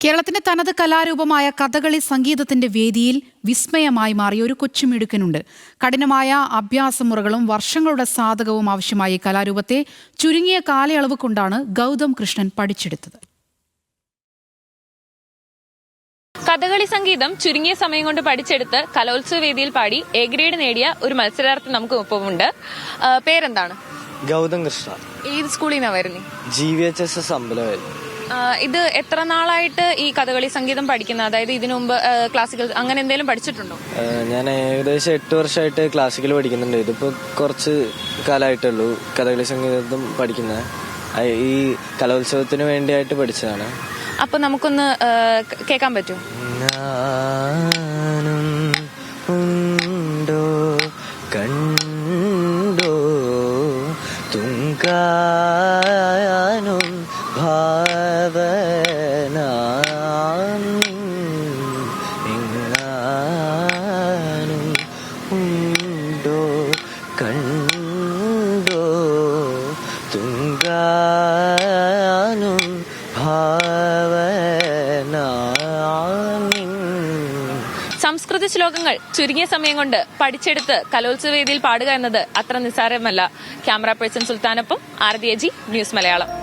കേരളത്തിന്റെ തനത് കലാരൂപമായ കഥകളി സംഗീതത്തിന്റെ വേദിയിൽ വിസ്മയമായി മാറിയ ഒരു കൊച്ചുമിടുക്കനുണ്ട് കഠിനമായ അഭ്യാസമുറകളും വർഷങ്ങളുടെ സാധകവും ആവശ്യമായ ഈ കലാരൂപത്തെ ചുരുങ്ങിയ കാലയളവ് കൊണ്ടാണ് ഗൗതം കൃഷ്ണൻ പഠിച്ചെടുത്തത്. കഥകളി സംഗീതം ചുരുങ്ങിയ സമയം കൊണ്ട് പഠിച്ചെടുത്ത് കലോത്സവ വേദിയിൽ പാടി എ ഗ്രേഡ് നേടിയ ഒരു മത്സരാർത്ഥി നമുക്ക് ഒപ്പമുണ്ട്. പേരെന്താണ്? ഗൗതം കൃഷ്ണ. ഏത് സ്കൂളിൽ നിന്നാണ് വരുന്നത് G V H S S Ambalavayal. ഇത് എത്ര നാളായിട്ട് ഈ കഥകളി സംഗീതം പഠിക്കുന്നത്? അതായത് ഇതിനു മുമ്പ് ക്ലാസിക്കൽ അങ്ങനെ എന്തെങ്കിലും പഠിച്ചിട്ടുണ്ടോ? ഞാൻ ഏകദേശം എട്ട് വർഷമായിട്ട് ക്ലാസിക്കൽ പഠിക്കുന്നുണ്ട്. ഇതിപ്പോ കുറച്ച് കാലമായിട്ടുള്ളൂ കഥകളി സംഗീതം പഠിക്കുന്നത് അയ് ഈ കലോത്സവത്തിന് വേണ്ടിയായിട്ട് പഠിച്ചതാണ്. അപ്പൊ നമുക്കൊന്ന് കേൾക്കാൻ പറ്റുമോ ഉണ്ടോ കണ്ടോ തുങ്കാനും കണ്ടോ സംസ്കൃത ശ്ലോകങ്ങൾ ചുരുങ്ങിയ സമയം കൊണ്ട് പഠിച്ചെടുത്ത് കലോത്സവ വേദിയിൽ പാടുക എന്നത് അത്ര നിസ്സാരമല്ല. ക്യാമറ പേഴ്സൺ സുൽത്താനൊപ്പം ആർ ന്യൂസ് മലയാളം.